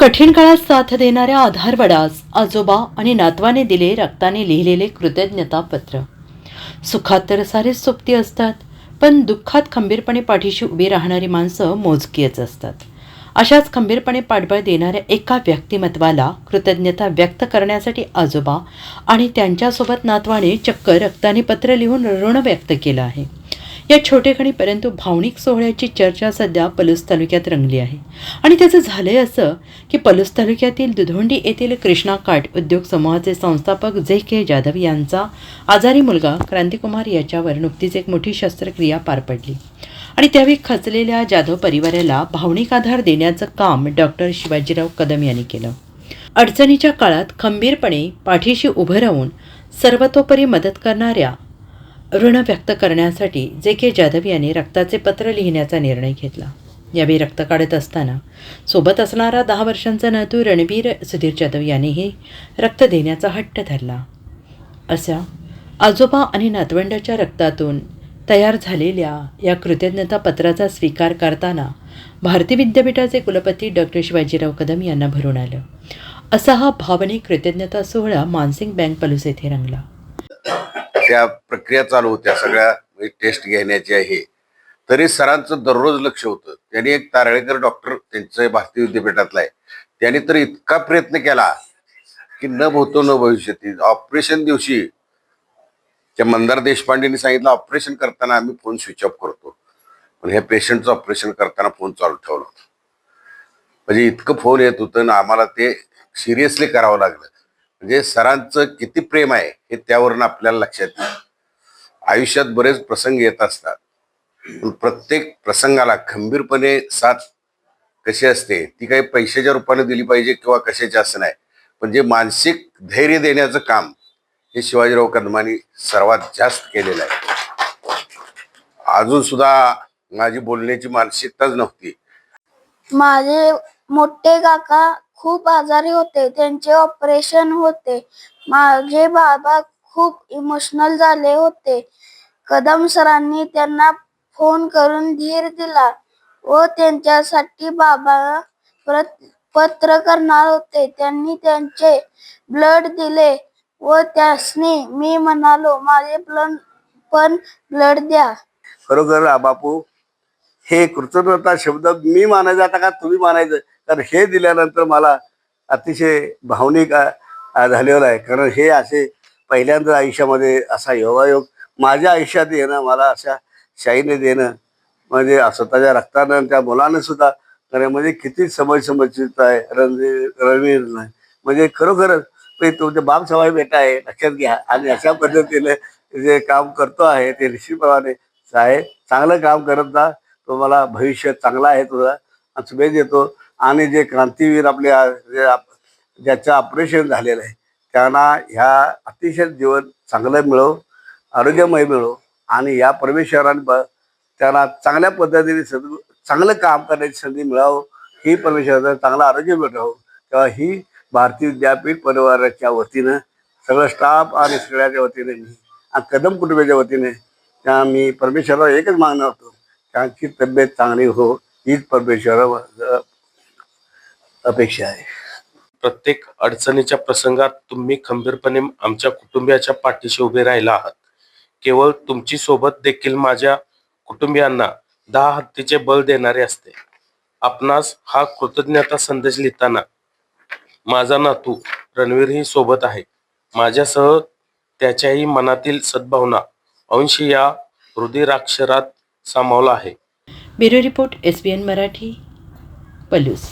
कठीण काळात साथ देणाऱ्या आधारवडास आजोबा आणि नातवाने दिले रक्ताने लिहिलेले कृतज्ञता पत्र. सुखात तर सारेच सोबती असतात पण दुःखात खंबीरपणे पाठीशी उभी राहणारी माणसं मोजकीच असतात. अशाच खंबीरपणे पाठबळ देणाऱ्या एका व्यक्तिमत्वाला कृतज्ञता व्यक्त करण्यासाठी आजोबा आणि त्यांच्यासोबत नातवाने चक्क रक्ताने पत्र लिहून ऋण व्यक्त केलं आहे. या छोटेखानी परंतु भावनिक सोहळ्याची चर्चा सध्या पलूस तालुक्यात रंगली आहे. आणि त्याचं झालंय असं की पलूस तालुक्यातील दुधोंडी येथील कृष्णा काट उद्योग समूहाचे संस्थापक जे के जाधव यांचा आजारी मुलगा क्रांतिकुमार याच्यावर नुकतीच एक मोठी शस्त्रक्रिया पार पडली. आणि त्यावेळी खचलेल्या जाधव परिवाराला भावनिक आधार देण्याचं काम डॉक्टर शिवाजीराव कदम यांनी केलं. अडचणीच्या काळात खंबीरपणे पाठीशी उभं राहून सर्वतोपरी मदत करणाऱ्या ऋण व्यक्त करण्यासाठी जे के जाधव यांनी रक्ताचे पत्र लिहिण्याचा निर्णय घेतला. यावेळी रक्त काढत असताना सोबत असणारा दहा वर्षांचा नातू रणवीर सुधीर जाधव यांनीही रक्त देण्याचा हट्ट धरला. अशा आजोबा आणि नातवंडाच्या रक्तातून तयार झालेल्या या कृतज्ञता पत्राचा स्वीकार करताना भारती विद्यापीठाचे कुलपती डॉक्टर शिवाजीराव कदम यांना भरून आलं. असा हा भावनिक कृतज्ञता सोहळा मानसिंग बँक पलूस येथे रंगला. त्या प्रक्रिया चालू होत्या सगळ्या म्हणजे टेस्ट घेण्याची आहे तरी सरांचं दररोज लक्ष होतं. त्यांनी एक तारळेकर डॉक्टर त्यांचं भारतीय विद्यापीठातला आहे. त्यांनी तर इतका प्रयत्न केला की न भवतो न भविष्यातील ऑपरेशन दिवशी त्या मंदार देशपांडेंनी सांगितलं ऑपरेशन करताना आम्ही फोन स्विच ऑफ करतो. पण ह्या पेशंटचं ऑपरेशन करताना फोन चालू ठेवला होता. म्हणजे इतकं फोन येत होतं ना आम्हाला ते सिरियसली करावं लागलं. म्हणजे सरांचं किती प्रेम आहे हे त्यावरून आपल्याला लक्षात येईल. आयुष्यात बरेच प्रसंग येत असतात. पण प्रत्येक प्रसंगाला खंबीरपणे साथ कशी असते ती काही पैशाच्या रूपाने दिली पाहिजे किंवा कशाची असं नाही. पण जे मानसिक धैर्य देण्याचं काम हे शिवाजीराव कदमांनी सर्वात जास्त केलेलं आहे. अजून सुद्धा माझी बोलण्याची मानसिकताच नव्हती. माझे मोठे काका खूप आजारी होते. त्यांचे ऑपरेशन होते. माझे बाबा खूप इमोशनल झाले होते. कदम सरांनी त्यांना फोन करून धीर दिला व त्यांच्यासाठी बाबा पत्र करणार होते. त्यांनी त्यांचे ब्लड दिले व त्यासनी मी म्हणालो माझे ब्लड पण ब्लड द्या. खरोखर बापू हे कृतज्ञता शब्द मी मानायचा आता का तुम्ही मानायचं? कारण हे दिल्यानंतर मला अतिशय भावनिक झालेलं आहे. कारण हे असे पहिल्यांदा आयुष्यामध्ये असा योगायोग माझ्या आयुष्यात येणं मला अशा शाईने देणं म्हणजे स्वतःच्या रक्तानं त्या मुलानं सुद्धा कारण म्हणजे किती समज समजित आहे रणवीर रणवीर म्हणजे खरोखरच ते तुमचे बाप सवाई बेटा आहे लक्षात घ्या. आणि अशा पद्धतीने जे काम करतो आहे ते निश्चितप्रमाणे आहे चांगलं काम करत जा. तुम्हाला भविष्य चांगला आहे तुझा. आणि शुभेच्छा देतो आणि जे क्रांतीवीर आपले जे आप- ज्याचं ऑपरेशन झालेलं आहे त्यांना ह्या अतिशय जीवन चांगलं मिळो आरोग्यमय मिळो. आणि या परमेश्वराने त्यांना चांगल्या पद्धतीने सद चांगलं काम करण्याची संधी मिळावं. ही परमेश्वराचं चांगलं आरोग्य मिळावं तेव्हा ही भारतीय विद्यापीठ परिवाराच्या वतीनं सगळं स्टाफ आणि सगळ्याच्या वतीने मी कदम कुटुंबाच्या वतीने त्या मी परमेश्वराला एकच मागणार होतो. त्यांची तब्येत चांगली हो हीच परमेश्वरावर अपेक्षा आहे. प्रत्येक अडचणीच्या प्रसंगात तुम्ही खंबीरपणे आमच्या कुटुंबियाच्या पाठीशी उभे राहिला आहात. केवळ तुमची सोबत देखील माझ्या कुटुंबियांना दहा हत्तीचे बळ देणारे असते. आपणास हा कृतज्ञता संदेश लिहिताना माझा नातू रणवीरही सोबत आहे. माझ्यासह त्याच्याही मनातील सद्भावना अंशी या हृदयाक्षरात सामावला आहे. Bureau report S B N Marathi Palus.